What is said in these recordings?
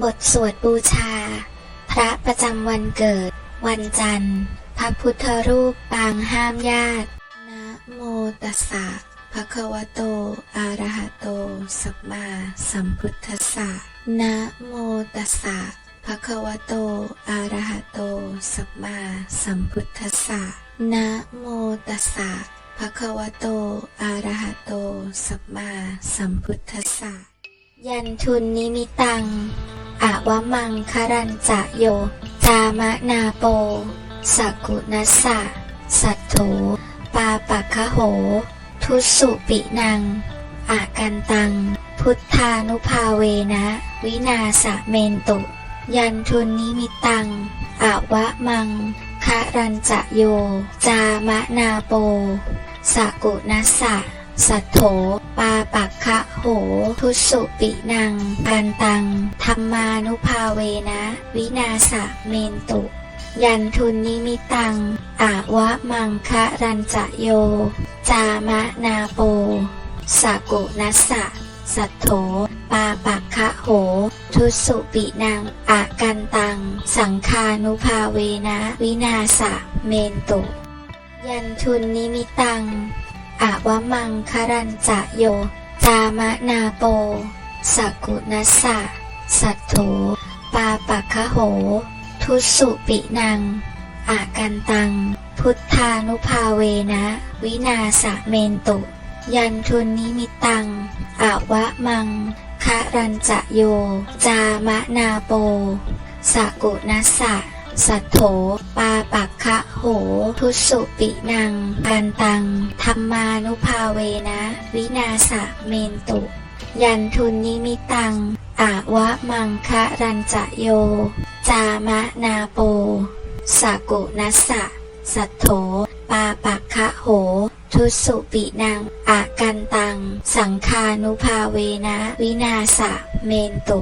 บทสวดบูชา พระประจำวันเกิด วันจันทร์ พระพุทธรูปปางห้ามญาติ นะโมตัสสะภะคะวะโต อะระหะโต สัมมาสัมพุทธัสสะ นะโมตัสสะภะคะวะโต อะระหะโต สัมมาสัมพุทธัสสะ นะโมตัสสะภะคะวะโต อะระหะโต สัมมาสัมพุทธัสสะ ยันทุนนิมิตัง อาวะมังครัญจะโย จามะนาโปสกุนัสสะ สัทโธปาปักขะโห ทุสุปินัง อากันตัง พุทธานุภาเวนะ วินาสะเมนตุ ยันทุนนิมิตังอาวะมังครัญจะโย จามะนาโปสกุนัสสะ สัทโธปาปักขะโห ทุสุปินังปันตัง ธรรมานุภาเวนะ วินาสะเมนตุ ยันทุนนิมิตัง อาวะมังคะรันจะโย จามะนาโปสกุนัสสะ สัทโธปาปักขะโห ทุสุปินังอากันตัง สังคานุภาเวนะ วินาสะเมนตุ ยันทุนนิมิตัง อาวะมังครัญจะโย จามะนาโปสกุนัสสะ สัทโธปาปักขะโห ทุสุปินัง อากันตัง พุทธานุภาเวนะ วินาสะเมนตุ ยันทุนนิมิตังอาวะมังครัญจะโย จามะนาโปสกุนัสสะ สัทโธปาปักขะโห ทุสุปินังปันตัง ธรรมานุภาเวนะ วินาสะเมนตุ ยันทุนนิมิตัง อาวะมังคะรันจะโย จามะนาโปสกุนัสสะ สัทโธปาปักขะโห ทุสุปินังอากันตัง สังคานุภาเวนะ วินาสะเมนตุ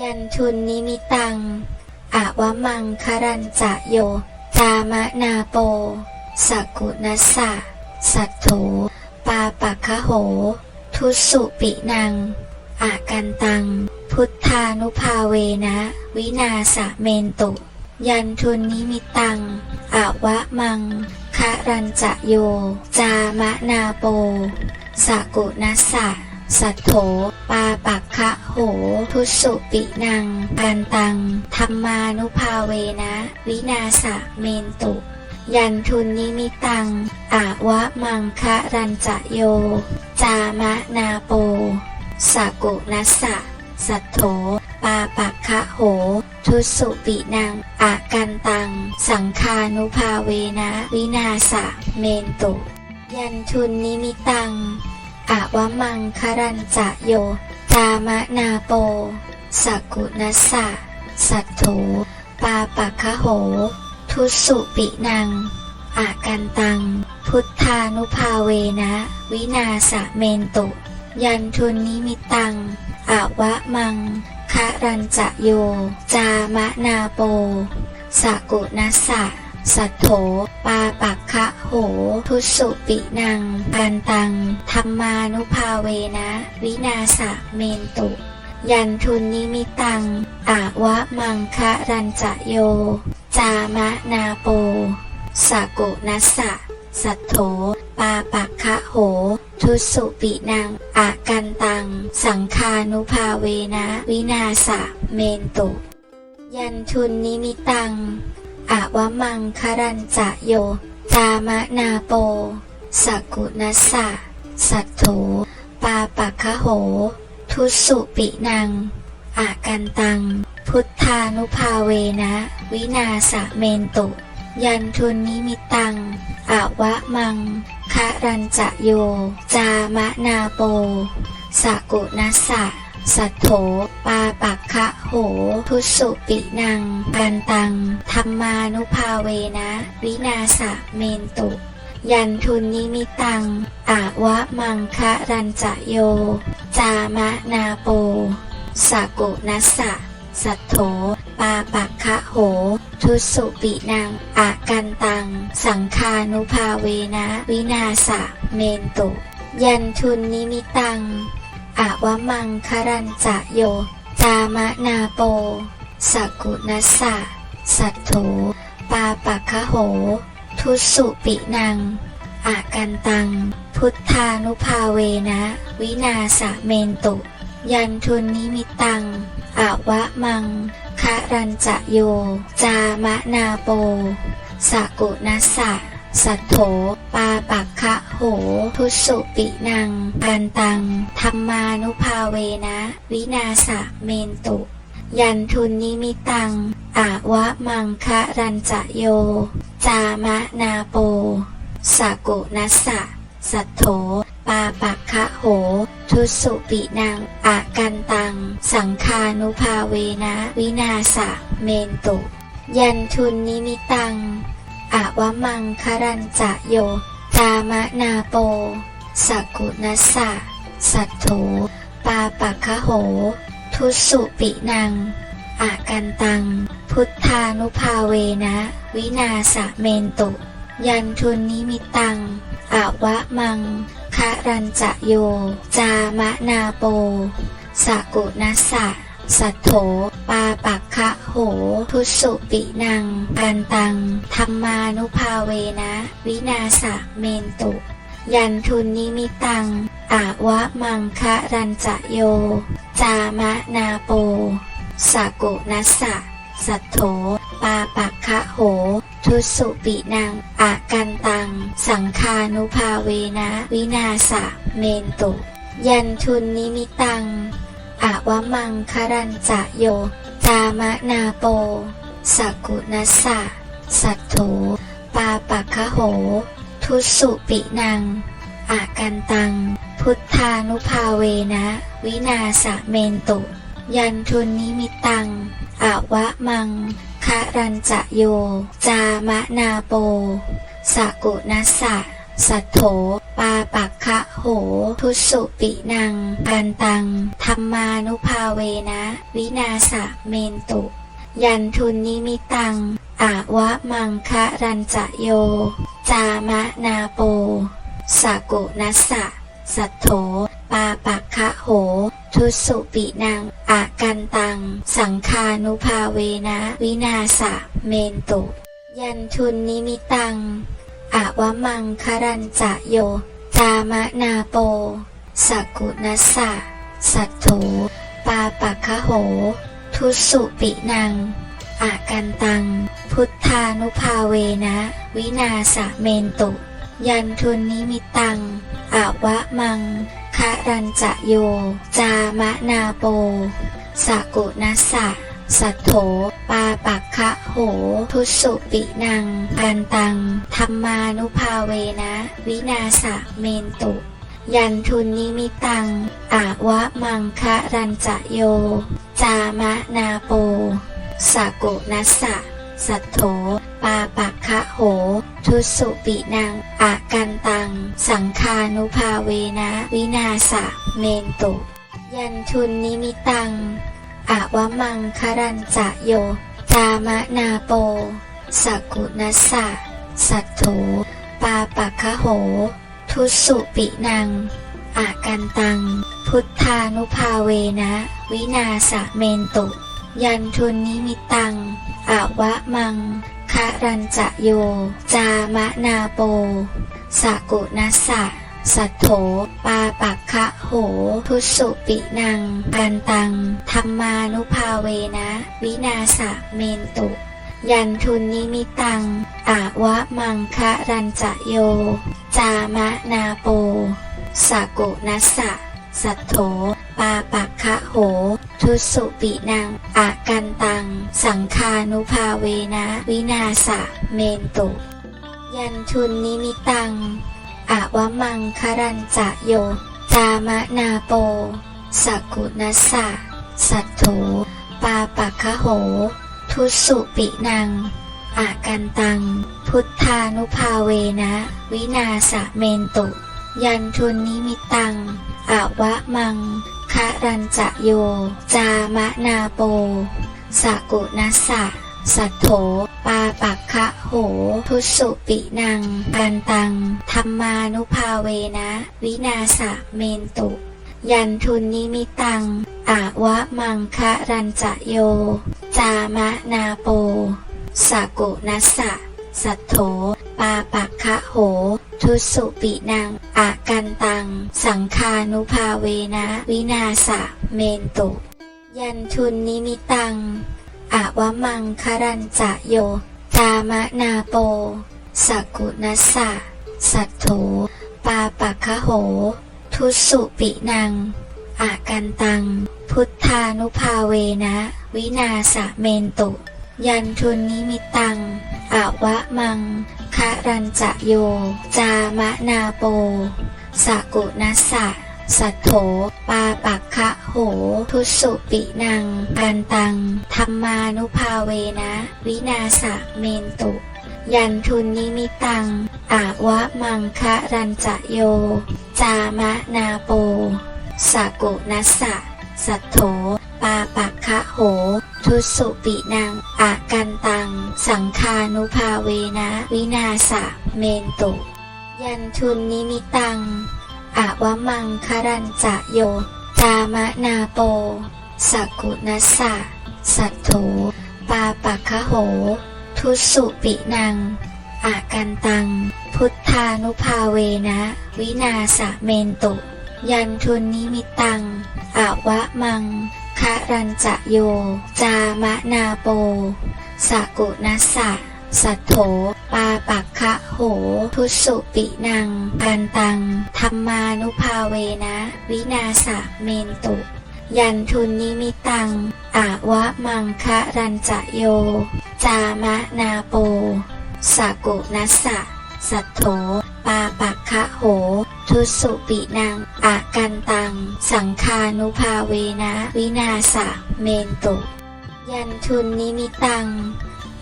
ยันทุนนิมิตัง อาวะมังครัญจะโยจามะนาโป สกุนัสสะ สัทโธปาปักขะโห ทุสุปินัง อากันตัง พุทธานุภาเวนะ วินาสะเมนตุ ยันทุนนิมิตังอาวะมังครัญจะโย จามะนาโป สกุนัสสะ สัทโธปาปักขะโห ทุสุปินังปันตัง ธรรมานุภาเวนะ วินาสะเมนตุ ยันทุนนิมิตัง อาวะมังคะรัญจะโย จามะนาโปสกุนัสสะ สัทโธปาปักขะโห ทุสุปินังอากันตัง สังคานุภาเวนะ วินาสะเมนตุ ยันทุนนิมิตัง อาวะมังครัญจะโยจามะนาโปสกุนัสสะ สัทโธปาปักขะโห ทุสุปินัง อากันตัง พุทธานุภาเวนะ วินาสะเมนตุ ยันทุนนิมิตังอาวะมังครัญจะโย จามะนาโปสกุนัสสะ สัทโธปาปักขะโห ทุสุปินังปันตัง ธรรมานุภาเวนะ วินาสะเมนตุ ยันทุนนิมิตัง อาวะมังคะรัญจะโย จามะนาโปสกุนัสสะ สัทโธปาปักขะโห ทุสุปินังอากันตัง สังคานุภาเวนะ วินาสะเมนตุ ยันทุนนิมิตัง อาวะมังครัญจะโยจามะนาโป สกุนัสสะ สัทโธปาปักขะโห ทุสุปินัง อากันตัง พุทธานุภาเวนะ วินาสะเมนตุ ยันทุนนิมิตังอาวะมังคะรัญจะโย จามะนาโป สกุนัสสะ สัทโธปาปักขะโห ทุสุปินังปันตัง ธรรมานุภาเวนะ วินาสะเมนตุ ยันทุนนิมิตัง อาวะมังคะรัญจะโย จามะนาโปสกุนัสสะ สัทโธปาปักขะโห ทุสุปินังอากันตัง สังคานุภาเวนะ วินาสะเมนตุ ยันทุนนิมิตัง อาวะมังครัญจะโย จามะนาโป สกุนัสสะ สัตโถ ปาปักคะโห ทุสุปินัง อากันตัง พุทธานุภาเวนะ วินาสะเมนตุ ยันทุนนิมิตังอาวะมังคะรันจะโย จามะนาโปสกุนัสสะ สัทโถ ปักคะโห ทุสุปินังกันตัง ธรรมานุภาเวนะ วินาสะเมนตุ ยันทุนนิมิตัง อาวะมังคะรันจะโย จามะนาโปสกุนัสสะ สัทโถปาปักคะโห ทุสุปินังอากันตัง สังคานุภาเวนะ วินาสะเมนตุ ยันทุนนิมิตังอาวะมังครันจะโย จามะนาโป สกุนัสสะ สัทโถปาปักคะโห ทุสุปินัง อากันตัง พุทธานุภาเวนะ วินาสะเมนตุ ยันทุนนิมิตังอาวะมังคะรันจะโย จามะนาโป สกุนัสสะ สัทโถ ปาปักคะโห ทุสุปินัง กันตัง ธรรมานุภาเวนะ วินาสะเมนตุ ยันทุนนิมิตัง อาวะมังคะรันจะโย จามะนาโปสกุนัสสะ สัทโถ ปาปักคะโห ทุสุปินัง อากันตัง สังคานุภาเวนะ วินาสะเมนตุ ยันทุนนิมิตัง อาวะมังครันจะโยจามะนาโป สกุนัสสะ สัทโถปาปัคะโห ทุสุปินัง อากันตัง พุทธานุภาเวนะ วินาสะเมนตุ ยันทุนนิมิตังอาวะมังคะรันจะโย จามะนาโป สกุนัสสะ สัทโถ ปักคะโห ทุสุปินังกันตัง ธรรมานุภาเวนะ วินาสะเมนตุ ยันทุนนิมิตัง อาวะมังคะรันจะโย จามะนาโปสกุนัสสะ สัทโถปาปักคะโห ทุสุปินังอากันตัง สังคานุภาเวนะ วินาสะเมนตุ ยันทุนนิมิตังอาวะมังครันจะโย จามะนาโปสกุนัสสะ สัทโถปาปักคะโห ทุสุปินัง อากันตัง พุทธานุภาเวนะ วินาสะเมนตุ ยันทุนนิมิตัง อาวะมังคะรันจะโย จามะนาโปสกุนัสสะ สัทโถ ปาปักคะโห ทุสุปินัง กันตัง ธรรมานุภาเวนะ วินาสะเมนตุ ยันทุนนิมิตัง อาวะมังคะรันจะโย จามะนาโปสกุนัสสะ สัทโถ ปาปักคะโห ทุสุปินัง อากันตัง สังคานุภาเวนะ วินาสะเมนตุ ยันทุนนิมิตัง อาวะมังครันจะโย จามะนาโปสกุนัสสะ สัทโถ ปาปักคะโห ทุสุปินัง อากันตัง พุทธานุภาเวนะ วินาสะเมนตุ ยันทุนนิมิตังอาวะมังคะรันจะโย จามะนาโปสกุนัสสะ สัทโถ ปาปักคะโห ทุสุปินัง กันตัง ธรรมานุภาเวนะ วินาสะเมนตุ ยันทุนนิมิตัง อาวะมังคะรันจะโย จามะนาโปสกุนัสสะ สัทโถ ปาปักคะโห ทุสุปินัง อากันตัง สังคานุภาเวนะ วินาสะเมนตุ ยันทุนนิมิตัง อาวะมังครันจะโยจามะนาโปสกุนัสสะ สัทโถ ปาปักคะโห ทุสุปินัง อากันตัง พุทธานุภาเวนะ วินาสะเมนตุ ยันทุนนิมิตังอาวะมังคะรันจะโย จามะนาโปสกุนัสสะ สัทโถ ปาปักคะโห ทุสุปินัง กันตัง ธรรมานุภาเวนะ วินาสะเมนตุ ยันทุนนิมิตัง อาวะมังคะรันจะโย จามะนาโป สากุนัสสะ สัทโธปาปักคะโห ทุสุปินังอากันตัง สังคานุภาเวนะ วินาสะเมนตุ ยันทุนนิมิตัง อาวะมังครันจะโยจามะนาโป สกุนัสสะ สัทโธปาปัคะโห ทุสุปินัง อากันตัง พุทธานุภาเวนะ วินาสะเมนตุ ยันทุนนิมิตังอาวะมังคะรันจะโย จามะนาโป สกุนัสสะ สัทโธปาปักคะโห ทุสุปินัง กันตัง ธรรมานุภาเวนะ วินาสะเมนตุ ยันทุนนิมิตัง อาวะมังคะรันจะโย จามะนาโป สากุนัสสะ สัทโธปาปักคะโห ทุสุปินังอากันตัง สังคานุภาเวนะ วินาสะเมนตุ ยันทุนนิมิตัง อาวะมังครันจะโย จามะนาโปสกุนัสสะ สัทโธปาปักคะโห ทุสุปินัง อากันตัง พุทธานุภาเวนะ วินาสะเมนตุ ยันทุนนิมิตังอาวะมังคะรันจะโย จามะนาโปสกุนัสสะ สัทโธ ปาปักคะโห ทุสุปินังกันตัง ธรรมานุภาเวนะ วินาสะเมนตุ ยันทุนนิมิตังอาวะมังคะรันจะโย จามะนาโปสากุนัสสะ สัทโธปาปักคะโห ทุสุปินังอากันตัง สังคานุภาเวนะ วินาสะเมนตุ ยันทุนนิมิตัง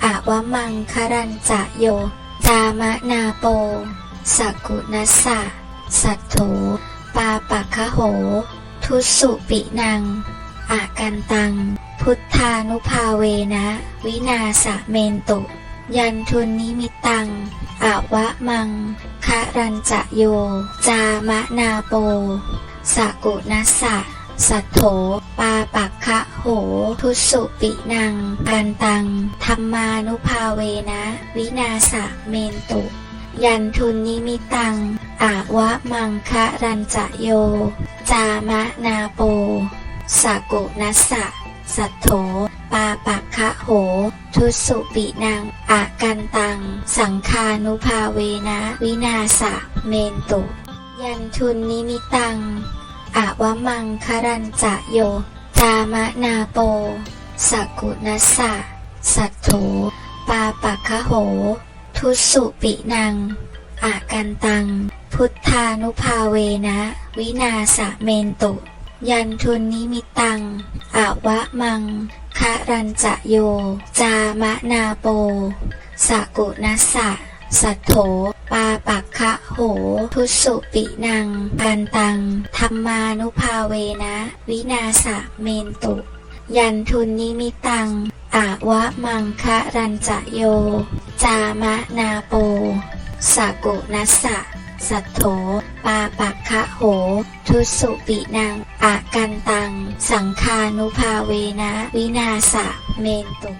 อาวะมังครันจะโยจามะนาโปสากุนัสสะ สัทโธปาปักคะโห ทุสุปินัง อากันตัง พุทธานุภาเวนะ วินาสะเมนตุ ยันทุนนิมิตังอาวะมังคะรันจะโย จามะนาโปสากุนัสสะ สัทโธ ปักคะโห ทุสุปินังกันตัง ธรรมานุภาเวนะ วินาสะเมนตุ ยันทุนนิมิตัง อาวะมังคะรันจะโย จามะนาโป สากุนัสสะ สัทโธปาปักคะโห ทุสุปินังอากันตัง สังคานุภาเวนะ วินาสะเมนตุ ยันทุนนิมิตังอาวะมังครันจะโย จามะนาโปสากุนัสสะ สัทโธปาปักคะโห ทุสุปินัง อากันตัง พุทธานุภาเวนะ วินาสะเมนตุ ยันทุนนิมิตังอาวะมังคะรันจะโย จามะนาโปสากุนัสสะ สัทโธปาปักคะโห ทุสุปินังกันตัง ธรรมานุภาเวนะ วินาสะเมนตุ ยันทุนนิมิตัง อาวะมังคะรันจะโย จามะนาโป สากุนัสสะ สัทโธปาปักคะโห ทุสุปินังอากันตัง สังคานุภาเวนะ วินาสะเมนตุ